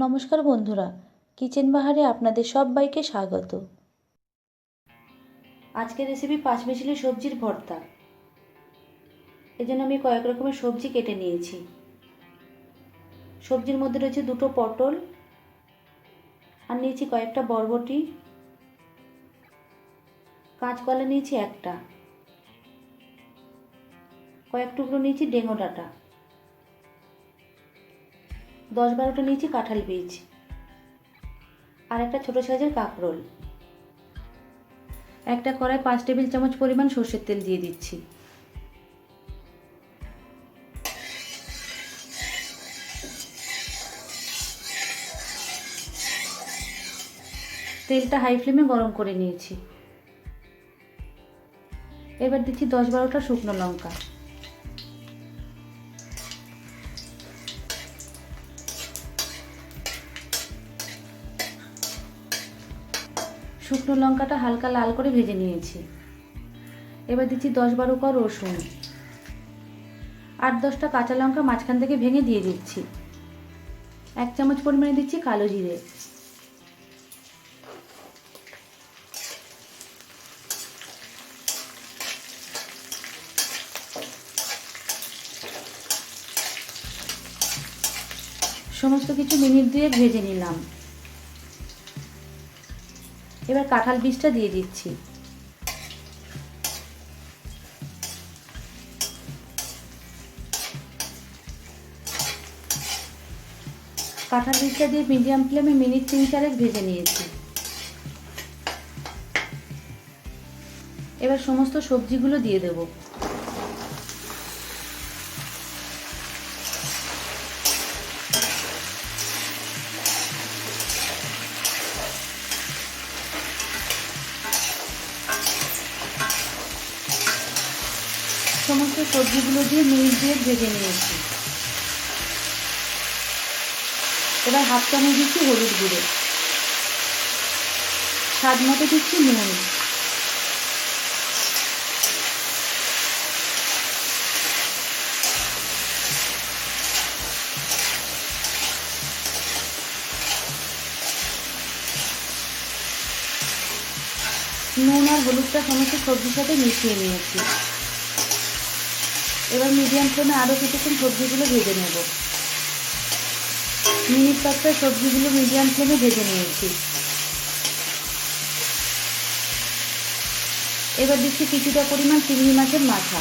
নমস্কার বন্ধুরা, কিচেন বাহারে আপনাদের সবাইকে স্বাগত। আজকের রেসিপি পাঁচ মিশালি সবজির ভর্তা। এজন্য আমি কয়েক রকমের সবজি কেটে নিয়েছি। সবজির মধ্যে রয়েছে দুটো পটল, আর নিয়েছি কয়েকটা বরবটি। কাঁচকলা নিয়েছি একটা। কয়েক টুকরো নিয়েছি ডেঙ্গো ডাঁটা। দশ বারোটা নিয়েছি, কাঁঠাল বীজ আর একটা ছোটো সাইজের কাঁকরোল। একটা কড়াই পাঁচ টেবিল চামচ পরিমাণ সর্ষের তেল দিয়ে দিচ্ছি। তেলটা হাই ফ্লেমে গরম করে নিয়েছি। এবার দিচ্ছি দশ বারোটা শুকনো লঙ্কা। শুকনো লঙ্কাটা হালকা লাল করে ভেজে নিয়েছি। এবার দিচ্ছি দশ বারো কর রসুন। আট দশটা কাঁচা লঙ্কা মাঝখান থেকে ভেঙে দিয়ে দিচ্ছি। এক চামচ পরিমাণে দিচ্ছি কালো জিরে। সমস্ত কিছু মিনিট দিয়ে ভেজে নিলাম। এবার কাঁঠাল বীজটা দিয়ে দিচ্ছি। কাঁঠাল বীজটা দিয়ে মিডিয়াম ফ্লেমে মিনিট তিন চারেক ভেজে নিয়েছি। এবার সমস্ত সবজিগুলো দিয়ে দেবো। সমস্ত সবজিগুলো দিয়ে মিনিট দিয়ে ভেজে নিয়েছি। এবার হাফ চামচ দিচ্ছি হলুদ গুঁড়ো। স্বাদ মতো দিচ্ছি নুন। নুন আর হলুদটা সমস্ত সবজির সাথে মিশিয়ে নিয়েছি। এবার মিডিয়াম ফ্লেমে আরও কিছুক্ষণ সবজিগুলো ভেজে নেব। মিনিট পাঁচটা সবজিগুলো মিডিয়াম ফ্লেমে ভেজে নিয়েছি। এবার দিচ্ছি কিছুটা পরিমাণ চিংড়ি মাছের মাথা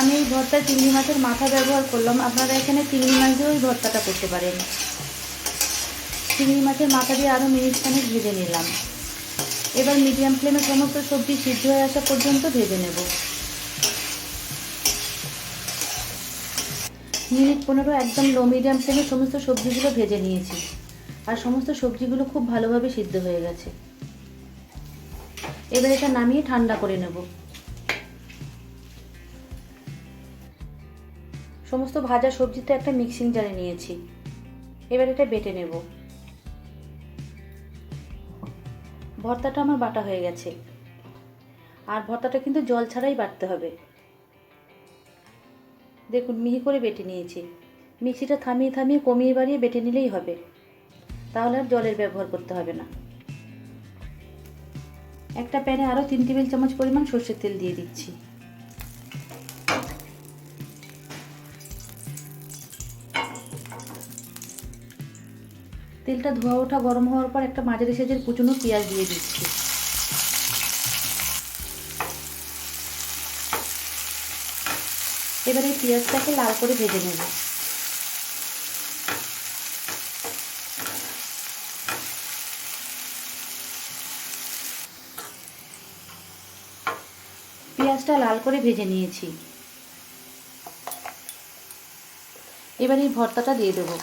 আমি এই ভর্তায় চিংড়ি মাছের মাথা ব্যবহার করলাম। আপনারা এখানে চিংড়ি মাছ দিয়েও এই ভর্তাটা করতে পারেন। চিংড়ি মাছের মাথা দিয়ে আরও মিনিট খানেক ভেজে নিলাম। এবার মিডিয়াম ফ্লেমে সমস্ত সবজি সিদ্ধ হয়ে আসা পর্যন্ত ভেজে নেব। মিনিট পনেরো একদম লো মিডিয়াম ফ্লেমে সমস্ত সবজিগুলো ভেজে নিয়েছি। আর সমস্ত সবজিগুলো খুব ভালোভাবে সিদ্ধ হয়ে গেছে। এবার এটা নামিয়ে ঠান্ডা করে নেব। সমস্ত ভাজা সবজিতে একটা মিক্সিং জারে নিয়েছি। এবার এটা বেটে নেব। ভর্তাটা আমার বাটা হয়ে গেছে। আর ভর্তাটা কিন্তু জল ছাড়াই বাটতে হবে। দেখুন, মিহি করে বেটে নিয়েছি। মিক্সিটা থামিয়ে থামিয়ে কমিয়ে বাড়িয়ে বেটে নিলেই হবে। তাহলে আর জলের ব্যবহার করতে হবে না। একটা প্যানে আরও তিন টেবিল চামচ পরিমাণ সর্ষের তেল দিয়ে দিচ্ছি। তেলটা ধোয়া ওঠা গরম হওয়ার পর একটা মাঝারি সাইজের কুচুনো পেঁয়াজ দিয়ে দিচ্ছি। এবার এই পেঁয়াজটাকে লাল করে ভেজে নেব। পেঁয়াজটা লাল করে ভেজে নিয়েছি। এবার এই ভর্তাটা দিয়ে দেবো।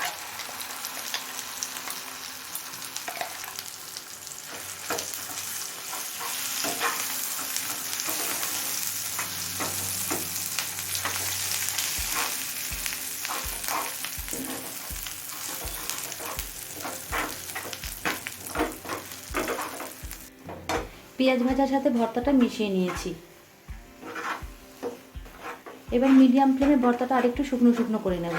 পেঁয়াজ ভাজার সাথে ভর্তাটা মিশিয়ে নিয়েছি। এবার মিডিয়াম ফ্লেমে ভর্তাটা আরেকটু শুকনো শুকনো করে নেব।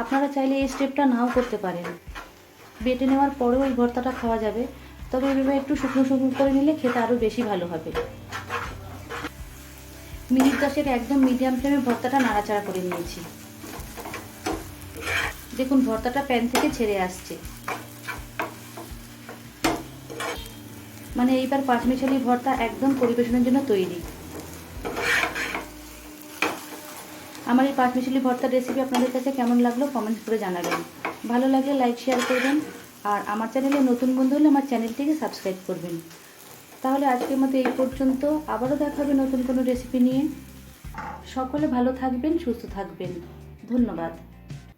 আপনারা চাইলে এই স্টেপটা নাও করতে পারেন। বেটে নেওয়ার পরেও এই ভর্তাটা খাওয়া যাবে, তবে এভাবে একটু শুকনো শুকনো করে নিলে খেতে আরও বেশি ভালো হবে। মিনিট দশেক একদম মিডিয়াম ফ্লেমে ভর্তাটা নাড়াচাড়া করে নিয়েছি। দেখুন, ভর্তাটা প্যান থেকে ছেড়ে আসছে। মানে এইবার পাঁচমিশালি ভর্তা একদম পরিবেশনের জন্য তৈরি। আমার এই পাঁচমিশালি ভর্তার রেসিপি আপনাদের কাছে কেমন লাগল কমেন্ট করে জানাবেন। ভালো লাগলে লাইক শেয়ার করবেন আর আমার চ্যানেলে নতুন বন্ধু হলে আমার চ্যানেলটিকে সাবস্ক্রাইব করবেন। তাহলে আজকের মতো এই পর্যন্ত। আবারও দেখা হবে নতুন কোনো রেসিপি নিয়ে। সকলে ভালো থাকবেন, সুস্থ থাকবেন। ধন্যবাদ।